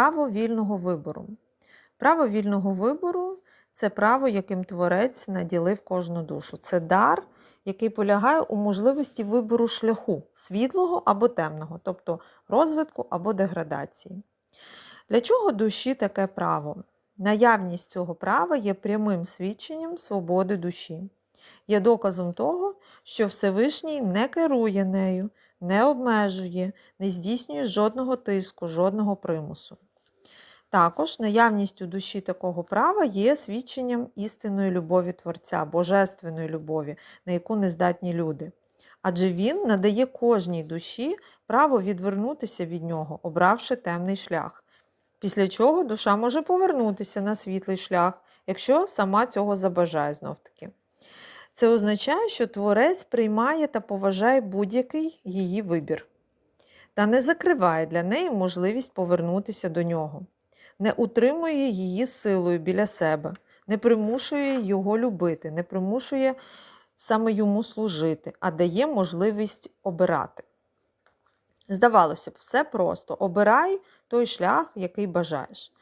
право вільного вибору? Право вільного вибору це право, яким творець наділив кожну душу. Це дар, який полягає у можливості вибору шляху світлого або темного, тобто розвитку або деградації. Для чого душі таке право? Наявність цього права є прямим свідченням свободи душі, є доказом того, що Всевишній не керує нею, не обмежує, не здійснює жодного тиску, жодного примусу. Також наявність у душі такого права є свідченням істинної любові Творця, божественної любові, на яку не здатні люди. Адже він надає кожній душі право відвернутися від нього, обравши темний шлях. Після чого душа може повернутися на світлий шлях, якщо сама цього забажає знов таки. Це означає, що творець приймає та поважає будь-який її вибір та не закриває для неї можливість повернутися до нього, не утримує її силою біля себе, не примушує його любити, не примушує саме йому служити, а дає можливість обирати. Здавалося б, все просто обирай той шлях, який бажаєш.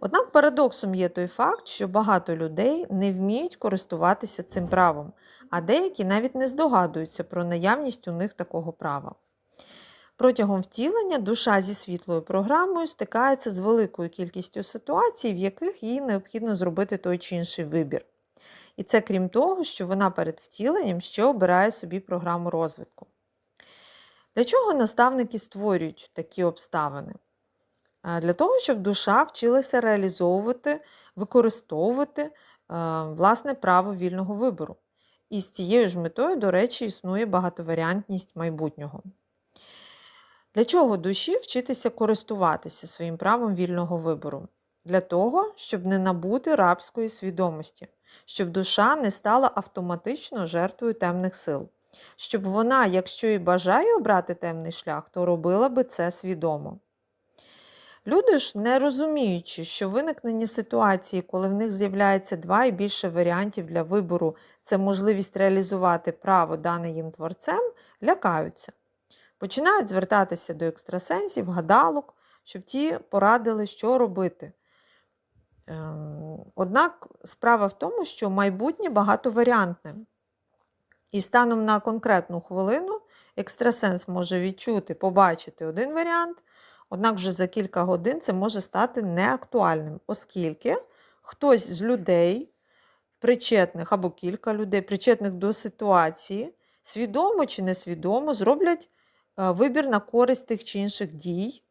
Однак парадоксом є той факт, що багато людей не вміють користуватися цим правом, а деякі навіть не здогадуються про наявність у них такого права. Протягом втілення душа зі світлою програмою стикається з великою кількістю ситуацій, в яких їй необхідно зробити той чи інший вибір. І це крім того, що вона перед втіленням ще обирає собі програму розвитку. Для чого наставники створюють такі обставини? Для того, щоб душа вчилася реалізовувати, використовувати власне право вільного вибору. І з цією ж метою, до речі, існує багатоваріантність майбутнього. Для чого душі вчитися користуватися своїм правом вільного вибору? Для того, щоб не набути рабської свідомості, щоб душа не стала автоматично жертвою темних сил, щоб вона, якщо і бажає обрати темний шлях, то робила би це свідомо. Люди ж, не розуміючи, що виникнення ситуації, коли в них з'являється два і більше варіантів для вибору, це можливість реалізувати право, дане їм творцем, лякаються. Починають звертатися до екстрасенсів, гадалок, щоб ті порадили, що робити. Ем, однак справа в тому, що майбутнє багатоваріантне. І станом на конкретну хвилину екстрасенс може відчути, побачити один варіант, однак вже за кілька годин це може стати неактуальним, оскільки хтось з людей, причетних або кілька людей, причетних до ситуації, свідомо чи несвідомо зроблять е, вибір на користь тих чи інших дій,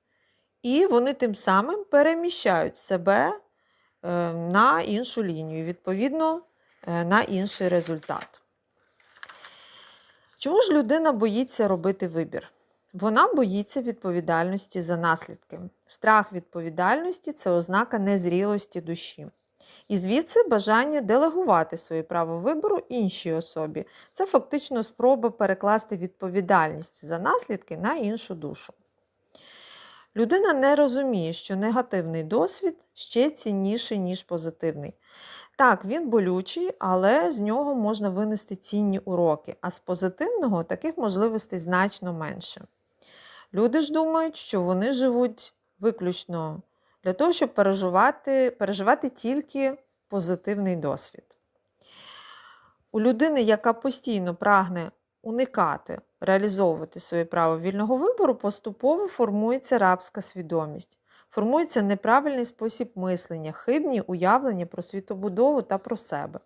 і вони тим самим переміщають себе е, на іншу лінію, відповідно, е, на інший результат. Чому ж людина боїться робити вибір? Вона боїться відповідальності за наслідки. Страх відповідальності це ознака незрілості душі. І звідси бажання делегувати своє право вибору іншій особі. Це фактично спроба перекласти відповідальність за наслідки на іншу душу. Людина не розуміє, що негативний досвід ще цінніший, ніж позитивний. Так, він болючий, але з нього можна винести цінні уроки, а з позитивного таких можливостей значно менше. Люди ж думають, що вони живуть виключно для того, щоб переживати, переживати тільки позитивний досвід. У людини, яка постійно прагне уникати, реалізовувати своє право вільного вибору, поступово формується рабська свідомість. Формується неправильний спосіб мислення, хибні уявлення про світобудову та про себе.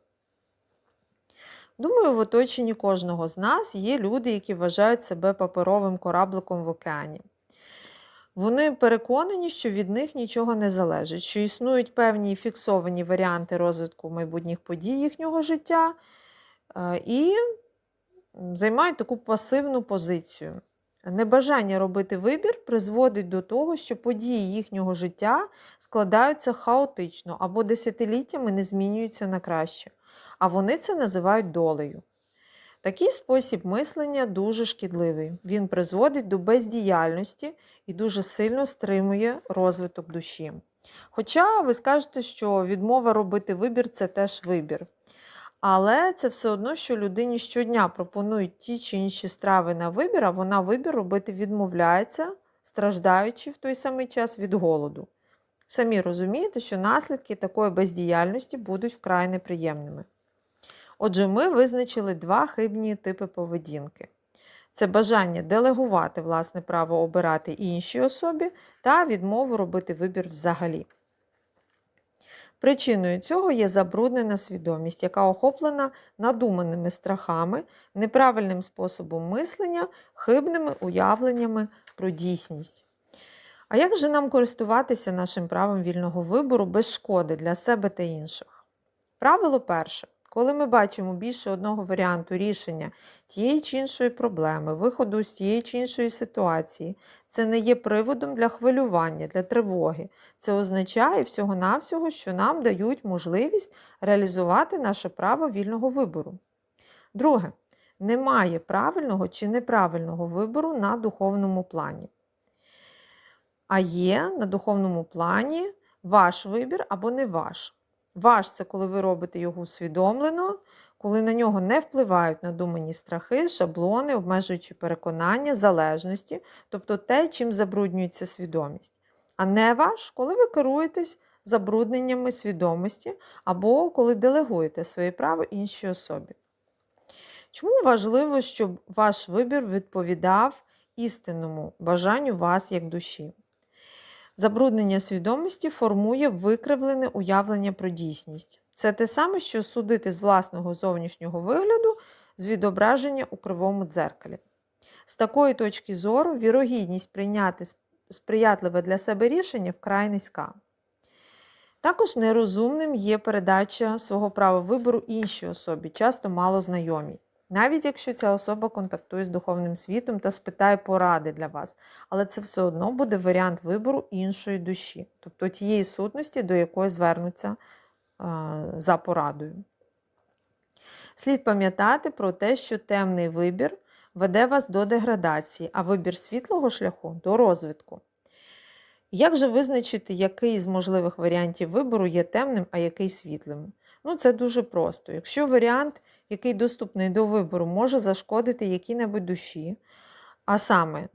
Думаю, в оточенні кожного з нас є люди, які вважають себе паперовим корабликом в океані. Вони переконані, що від них нічого не залежить, що існують певні фіксовані варіанти розвитку майбутніх подій їхнього життя е, і займають таку пасивну позицію. Небажання робити вибір призводить до того, що події їхнього життя складаються хаотично або десятиліттями не змінюються на краще, а вони це називають долею. Такий спосіб мислення дуже шкідливий. Він призводить до бездіяльності і дуже сильно стримує розвиток душі. Хоча ви скажете, що відмова робити вибір це теж вибір. Але це все одно, що людині щодня пропонують ті чи інші страви на вибір, а вона вибір робити відмовляється, страждаючи в той самий час від голоду. Самі розумієте, що наслідки такої бездіяльності будуть вкрай неприємними. Отже, ми визначили два хибні типи поведінки: це бажання делегувати власне право обирати іншій особі та відмову робити вибір взагалі. Причиною цього є забруднена свідомість, яка охоплена надуманими страхами, неправильним способом мислення, хибними уявленнями про дійсність. А як же нам користуватися нашим правом вільного вибору без шкоди для себе та інших? Правило перше. Коли ми бачимо більше одного варіанту рішення тієї чи іншої проблеми, виходу з тієї чи іншої ситуації, це не є приводом для хвилювання, для тривоги. Це означає всього-навсього, що нам дають можливість реалізувати наше право вільного вибору. Друге, немає правильного чи неправильного вибору на духовному плані. А є на духовному плані ваш вибір або не ваш. Ваш це коли ви робите його усвідомлено, коли на нього не впливають надумані страхи, шаблони, обмежуючі переконання, залежності, тобто те, чим забруднюється свідомість. А не ваш, коли ви керуєтесь забрудненнями свідомості або коли делегуєте своє право іншій особі. Чому важливо, щоб ваш вибір відповідав істинному бажанню вас як душі? Забруднення свідомості формує викривлене уявлення про дійсність. Це те саме, що судити з власного зовнішнього вигляду з відображення у кривому дзеркалі. З такої точки зору вірогідність прийняти сприятливе для себе рішення вкрай низька. Також нерозумним є передача свого права вибору іншій особі, часто мало знайомій навіть якщо ця особа контактує з духовним світом та спитає поради для вас. Але це все одно буде варіант вибору іншої душі, тобто тієї сутності, до якої звернуться за порадою. Слід пам'ятати про те, що темний вибір веде вас до деградації, а вибір світлого шляху до розвитку. Як же визначити, який з можливих варіантів вибору є темним, а який світлим? Ну, це дуже просто. Якщо варіант який доступний до вибору, може зашкодити якій-небудь душі, а саме,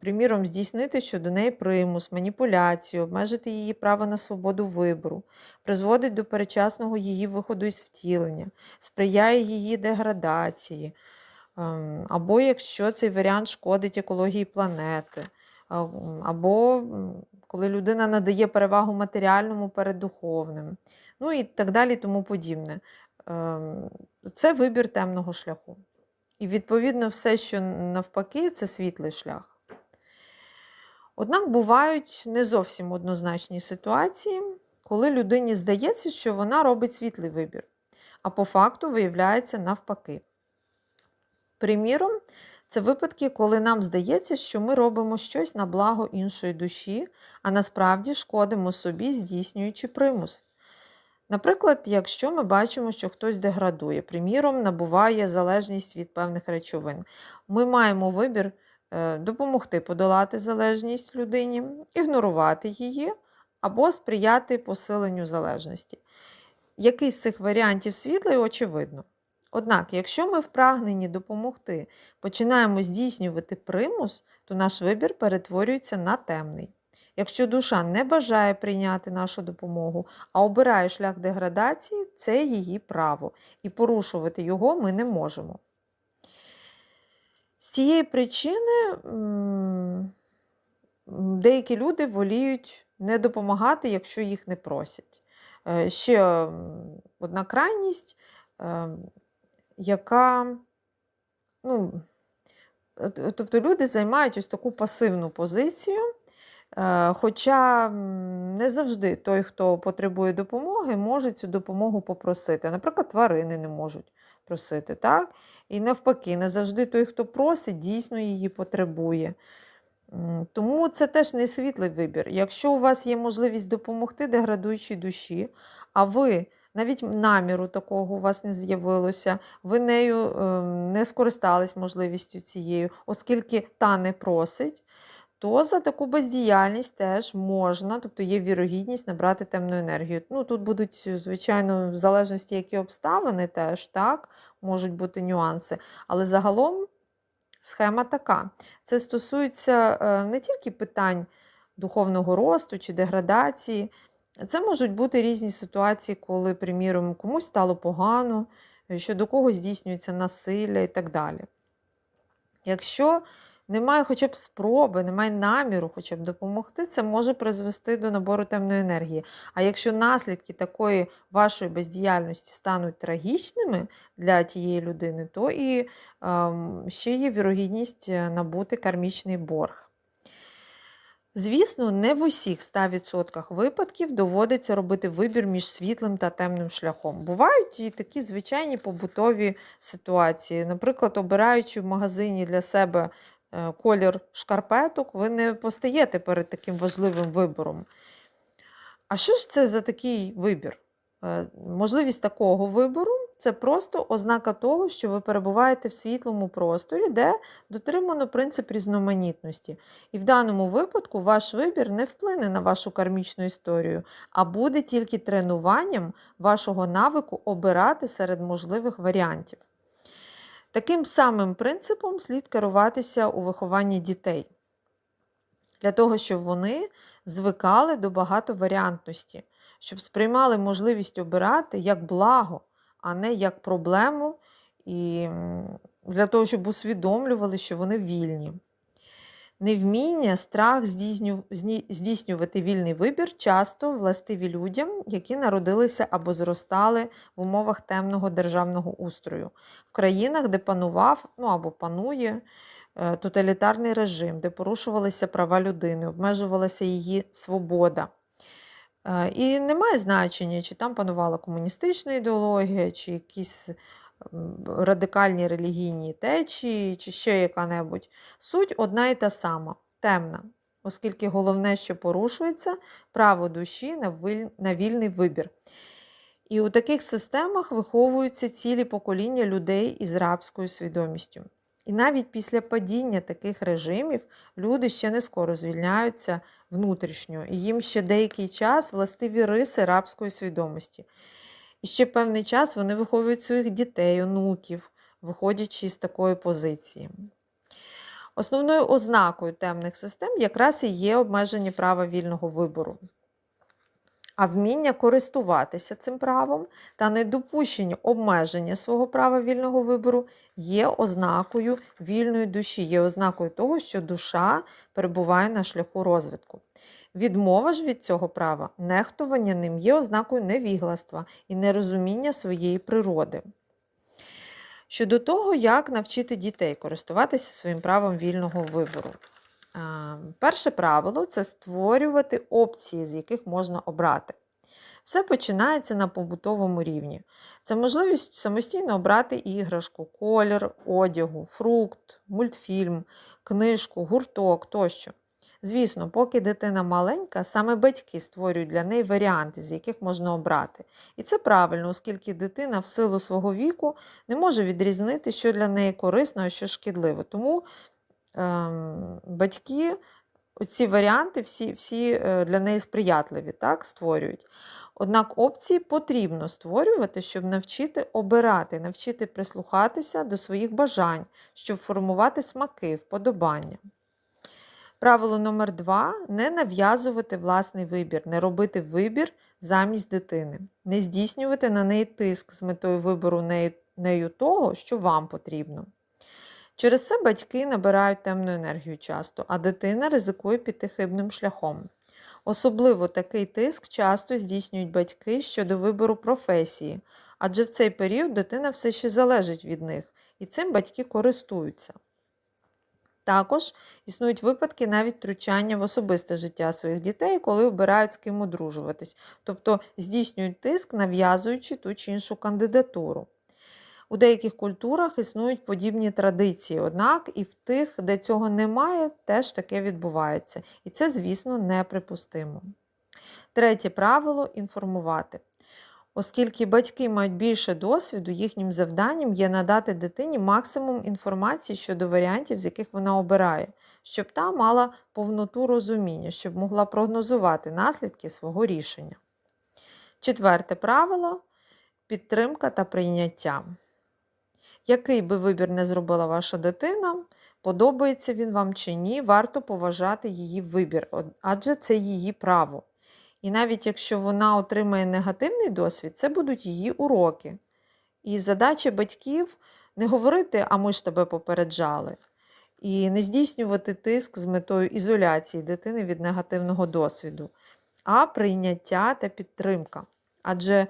приміром, здійснити щодо неї примус, маніпуляцію, обмежити її право на свободу вибору, призводить до перечасного її виходу із втілення, сприяє її деградації, ем, або якщо цей варіант шкодить екології планети, або коли людина надає перевагу матеріальному перед духовним, ну і так далі, тому подібне. Ем, це вибір темного шляху. І, відповідно, все, що навпаки, це світлий шлях. Однак бувають не зовсім однозначні ситуації, коли людині здається, що вона робить світлий вибір, а по факту виявляється навпаки. Приміром, це випадки, коли нам здається, що ми робимо щось на благо іншої душі, а насправді шкодимо собі, здійснюючи примус. Наприклад, якщо ми бачимо, що хтось деградує, приміром, набуває залежність від певних речовин, ми маємо вибір е, допомогти подолати залежність людині, ігнорувати її або сприяти посиленню залежності. Який з цих варіантів світлий, очевидно. Однак, якщо ми в прагненні допомогти починаємо здійснювати примус, то наш вибір перетворюється на темний. Якщо душа не бажає прийняти нашу допомогу, а обирає шлях деградації, це її право, і порушувати його ми не можемо. З цієї причини деякі люди воліють не допомагати, якщо їх не просять. Е, ще одна крайність, е, яка, ну, тобто люди займають ось таку пасивну позицію. Е, хоча не завжди той, хто потребує допомоги, може цю допомогу попросити. Наприклад, тварини не можуть просити. так? І навпаки, не завжди той, хто просить, дійсно її потребує. Тому це теж не світлий вибір. Якщо у вас є можливість допомогти деградуючій душі, а ви навіть наміру такого у вас не з'явилося, ви нею ем, не скористались можливістю цією, оскільки та не просить то за таку бездіяльність теж можна, тобто є вірогідність набрати темну енергію. Ну, Тут будуть, звичайно, в залежності, які обставини теж так, можуть бути нюанси. Але загалом схема така. Це стосується е, не тільки питань духовного росту чи деградації. Це можуть бути різні ситуації, коли, приміром, комусь стало погано, що до когось здійснюється насилля і так далі. Якщо немає хоча б спроби, немає наміру хоча б допомогти, це може призвести до набору темної енергії. А якщо наслідки такої вашої бездіяльності стануть трагічними для тієї людини, то і ем, ще є вірогідність е, набути кармічний борг. Звісно, не в усіх 100% випадків доводиться робити вибір між світлим та темним шляхом. Бувають і такі звичайні побутові ситуації. Наприклад, обираючи в магазині для себе колір шкарпеток, ви не постаєте перед таким важливим вибором. А що ж це за такий вибір? Е, Можливість такого вибору це просто ознака того, що ви перебуваєте в світлому просторі, де дотримано принцип різноманітності. І в даному випадку ваш вибір не вплине на вашу кармічну історію, а буде тільки тренуванням вашого навику обирати серед можливих варіантів. Таким самим принципом слід керуватися у вихованні дітей, для того, щоб вони звикали до багатоваріантності, щоб сприймали можливість обирати як благо, а не як проблему, і для того, щоб усвідомлювали, що вони вільні. Невміння, страх здійснювати вільний вибір часто властиві людям, які народилися або зростали в умовах темного державного устрою, в країнах, де панував ну або панує е, тоталітарний режим, де порушувалися права людини, обмежувалася її свобода. Е, і немає значення, чи там панувала комуністична ідеологія, чи якісь радикальні релігійні течії, чи ще яка-небудь. Суть одна і та сама темна, оскільки головне, що порушується, право душі на вільний вибір. І у таких системах виховуються цілі покоління людей із рабською свідомістю. І навіть після падіння таких режимів люди ще не скоро звільняються внутрішньо, і їм ще деякий час властиві риси рабської свідомості. І ще певний час вони виховують своїх дітей, онуків, виходячи з такої позиції. Основною ознакою темних систем якраз і є обмеження права вільного вибору. А вміння користуватися цим правом та недопущення обмеження свого права вільного вибору є ознакою вільної душі, є ознакою того, що душа перебуває на шляху розвитку. Відмова ж від цього права, нехтування ним є ознакою невігластва і нерозуміння своєї природи. Щодо того, як навчити дітей користуватися своїм правом вільного вибору. Перше правило це створювати опції, з яких можна обрати. Все починається на побутовому рівні. Це можливість самостійно обрати іграшку, колір, одягу, фрукт, мультфільм, книжку, гурток тощо. Звісно, поки дитина маленька, саме батьки створюють для неї варіанти, з яких можна обрати. І це правильно, оскільки дитина в силу свого віку не може відрізнити, що для неї корисно, а що шкідливо. Тому ем, батьки ці варіанти всі всі е, для неї сприятливі, так, створюють. Однак опції потрібно створювати, щоб навчити обирати, навчити прислухатися до своїх бажань, щоб формувати смаки, вподобання. Правило номер два не нав'язувати власний вибір, не робити вибір замість дитини, не здійснювати на неї тиск з метою вибору нею того, що вам потрібно. Через це батьки набирають темну енергію часто, а дитина ризикує піти хибним шляхом. Особливо такий тиск часто здійснюють батьки щодо вибору професії, адже в цей період дитина все ще залежить від них, і цим батьки користуються. Також існують випадки навіть втручання в особисте життя своїх дітей, коли обирають з ким одружуватись, тобто здійснюють тиск, нав'язуючи ту чи іншу кандидатуру. У деяких культурах існують подібні традиції, однак і в тих, де цього немає, теж таке відбувається. І це, звісно, неприпустимо. Третє правило інформувати. Оскільки батьки мають більше досвіду, їхнім завданням є надати дитині максимум інформації щодо варіантів, з яких вона обирає, щоб та мала повноту розуміння, щоб могла прогнозувати наслідки свого рішення. Четверте правило підтримка та прийняття. Який би вибір не зробила ваша дитина, подобається він вам чи ні, варто поважати її вибір, адже це її право. І навіть якщо вона отримає негативний досвід, це будуть її уроки. І задача батьків не говорити, а ми ж тебе попереджали, і не здійснювати тиск з метою ізоляції дитини від негативного досвіду, а прийняття та підтримка. Адже,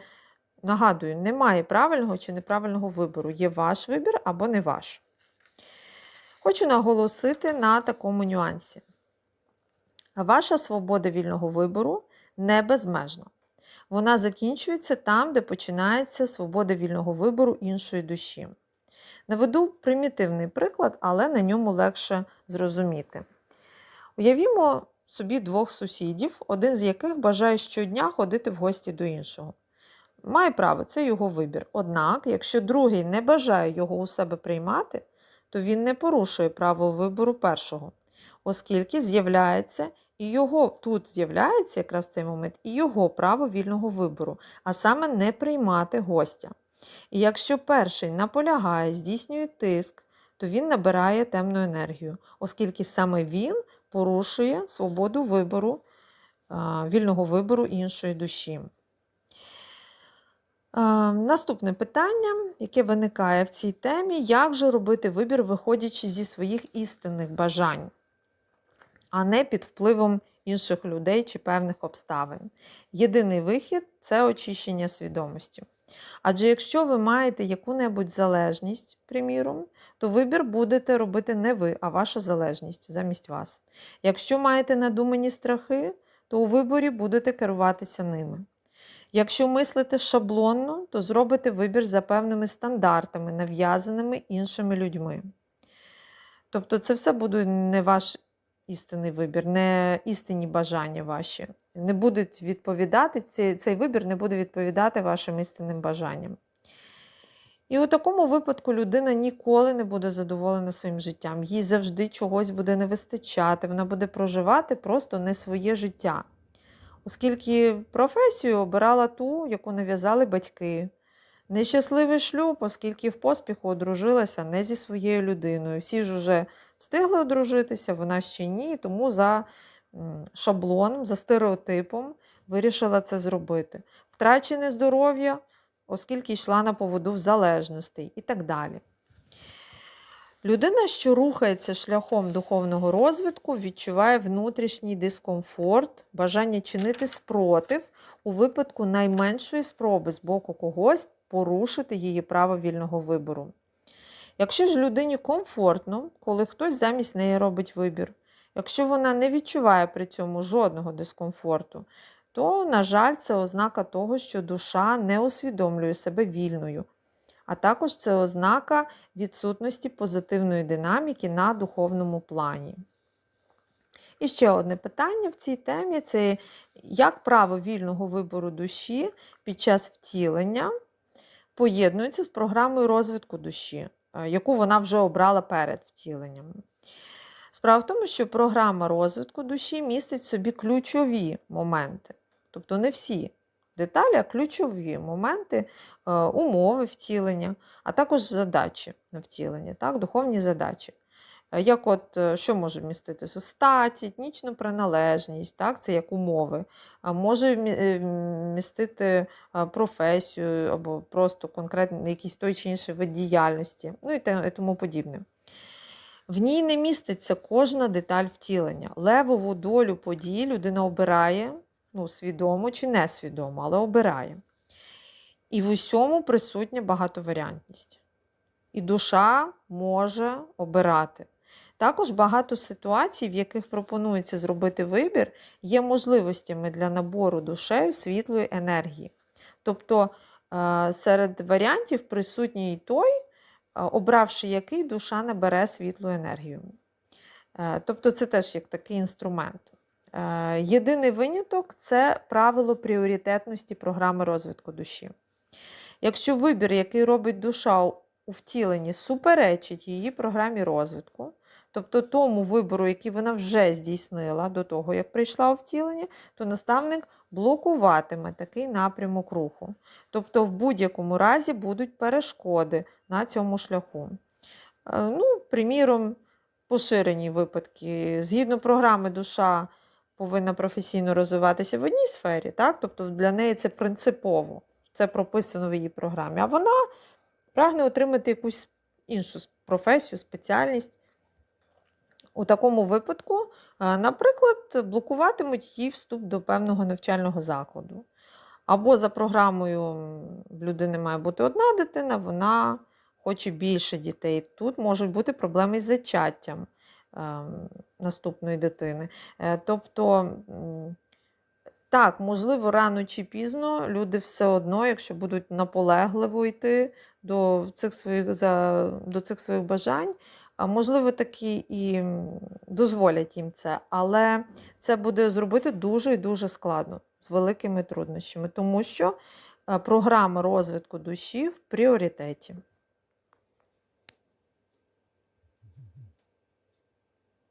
нагадую, немає правильного чи неправильного вибору. Є ваш вибір або не ваш. Хочу наголосити на такому нюансі. Ваша свобода вільного вибору не безмежна. Вона закінчується там, де починається свобода вільного вибору іншої душі. Наведу примітивний приклад, але на ньому легше зрозуміти. Уявімо собі двох сусідів, один з яких бажає щодня ходити в гості до іншого. Має право, це його вибір. Однак, якщо другий не бажає його у себе приймати, то він не порушує право вибору першого, оскільки з'являється і його тут з'являється якраз цей момент і його право вільного вибору, а саме не приймати гостя. І якщо перший наполягає, здійснює тиск, то він набирає темну енергію, оскільки саме він порушує свободу вибору, вільного вибору іншої душі. Наступне питання, яке виникає в цій темі, як же робити вибір, виходячи зі своїх істинних бажань, а не під впливом інших людей чи певних обставин. Єдиний вихід це очищення свідомості. Адже якщо ви маєте яку-небудь залежність, приміром, то вибір будете робити не ви, а ваша залежність замість вас. Якщо маєте надумані страхи, то у виборі будете керуватися ними. Якщо мислите шаблонно, то зробите вибір за певними стандартами, нав'язаними іншими людьми. Тобто це все буде не ваш істинний вибір, не істинні бажання ваші. Не будуть відповідати, цей, цей вибір не буде відповідати вашим істинним бажанням. І у такому випадку людина ніколи не буде задоволена своїм життям. Їй завжди чогось буде не вистачати, вона буде проживати просто не своє життя. Оскільки професію обирала ту, яку нав'язали батьки. Нещасливий шлюб, оскільки в поспіху одружилася не зі своєю людиною. Всі ж уже встигли одружитися, вона ще ні, тому за шаблоном, за стереотипом вирішила це зробити. Втрачене здоров'я, оскільки йшла на поводу в залежностей і так далі. Людина, що рухається шляхом духовного розвитку, відчуває внутрішній дискомфорт, бажання чинити спротив у випадку найменшої спроби з боку когось порушити її право вільного вибору. Якщо ж людині комфортно, коли хтось замість неї робить вибір, якщо вона не відчуває при цьому жодного дискомфорту, то, на жаль, це ознака того, що душа не усвідомлює себе вільною, а також це ознака відсутності позитивної динаміки на духовному плані. І ще одне питання в цій темі це як право вільного вибору душі під час втілення поєднується з програмою розвитку душі, яку вона вже обрала перед втіленням. Справа в тому, що програма розвитку душі містить в собі ключові моменти, тобто не всі деталі, а ключові моменти, е, умови втілення, а також задачі на втілення, так, духовні задачі. Е, Як от, е, що може містити? Статі, етнічну приналежність, так, це як умови. Може е, містити професію або просто конкретно якийсь той чи інший вид діяльності, ну і тому подібне. В ній не міститься кожна деталь втілення. Левову долю подій людина обирає, ну, свідомо чи несвідомо, але обирає. І в усьому присутня багатоваріантність. І душа може обирати. Також багато ситуацій, в яких пропонується зробити вибір, є можливостями для набору душею світлої енергії. Тобто е, серед варіантів присутній той, е, обравши який душа набере світлу енергію. Е, Тобто це теж як такий інструмент. Єдиний виняток це правило пріоритетності програми розвитку душі. Якщо вибір, який робить душа у втіленні, суперечить її програмі розвитку, тобто тому вибору, який вона вже здійснила до того, як прийшла у втілення, то наставник блокуватиме такий напрямок руху. Тобто, в будь-якому разі будуть перешкоди на цьому шляху. Е, Ну, приміром, поширені випадки. Згідно програми, душа повинна професійно розвиватися в одній сфері, так? тобто для неї це принципово, це прописано в її програмі. А вона прагне отримати якусь іншу професію, спеціальність. У такому випадку, е, наприклад, блокуватимуть її вступ до певного навчального закладу. Або за програмою в людини має бути одна дитина, вона хоче більше дітей. Тут можуть бути проблеми з зачаттям ем, наступної дитини. Е, Тобто, так, можливо, рано чи пізно люди все одно, якщо будуть наполегливо йти до цих своїх, до цих своїх бажань, можливо, такі і дозволять їм це, але це буде зробити дуже і дуже складно з великими труднощами, тому що е, програма розвитку душі в пріоритеті.